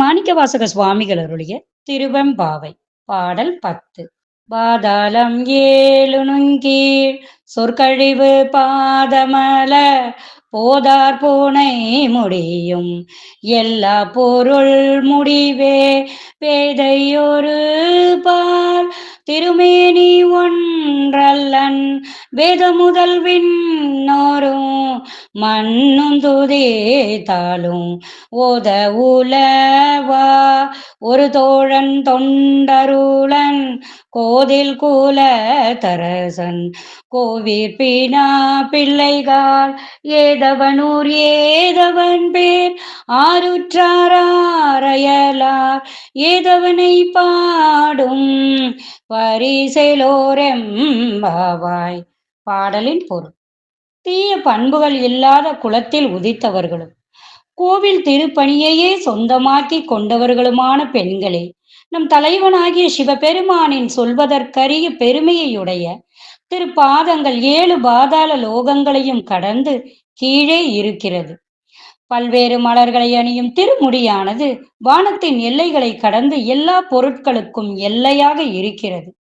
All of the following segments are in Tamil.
மாணிக்கவாசக சுவாமிகள் அருளிய திருவெம்பாவை. பாடல் பத்து. பாதாளம் ஏழுணுங்கீழ் சொற்கழிவு பாதமல போதார் பூனை முடியும். எல்லா பொருள் முடிவே பேதையொரு பா திருமேனி ஒன்றல்லன் வேத முதல் விண்ணோரும் மண்ணும் துதித்தாலும் ஓத உலவா ஒரு தோழன் தொண்டருளன் கோதில் கூல தரசன். கோவிற்பினா பிள்ளைகால் ஏதவனூர் ஏதவன் பேர் ஆருற்றாரையலார் ஏதவனை பாடும் வரிசைலோரெம்பாவாய் பாடலின் பொருள். தீய பண்புகள் இல்லாத குலத்தில் உதித்தவர்களும் கோவில் திருப்பணியையே சொந்தமாக்கி கொண்டவர்களுமான பெண்களே நம் தலைவனாகிய சிவபெருமானின் சொல்வதற்கரிய பெருமையுடைய திருப்பாதங்கள் ஏழு பாதாள லோகங்களையும் கடந்து கீழே இருக்கிறது. பல்வேறு மலர்களை அணியும் திருமுடியானது வானத்தின் எல்லைகளை கடந்து எல்லா பொருட்களுக்கும் எல்லையாக இருக்கிறது.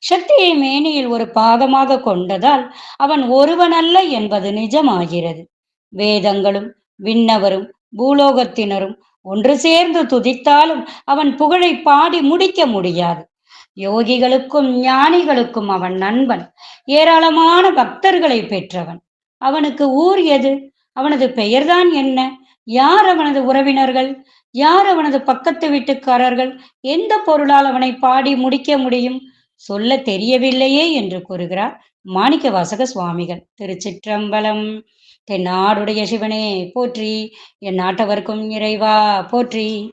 சக்தியை மேனியில் ஒரு பாகமாக கொண்டதால் அவன் ஒருவனல்ல என்பது நிஜமாகிறது. வேதங்களும் விண்ணவரும் பூலோகத்தினரும் ஒன்று சேர்ந்து துதித்தாலும் அவன் புகழை பாடி முடிக்க முடியாது. யோகிகளுக்கும் ஞானிகளுக்கும் அவன் நண்பன் ஏராளமான பக்தர்களை பெற்றவன். அவனுக்கு ஊர் எது? அவனது பெயர்தான் என்ன? யார் அவனது உறவினர்கள்? யார் அவனது பக்கத்து வீட்டுக்காரர்கள்? எந்த பொருளால் அவனை பாடி முடிக்க முடியும்? சொல்ல தெரியவில்லையே என்று கூறுகிறார் மாணிக்க வாசக சுவாமிகள். திருச்சிற்றம்பலம் தென்னாடுடைய சிவனே போற்றி. என் நாட்டவர்க்கும் இறைவா போற்றி.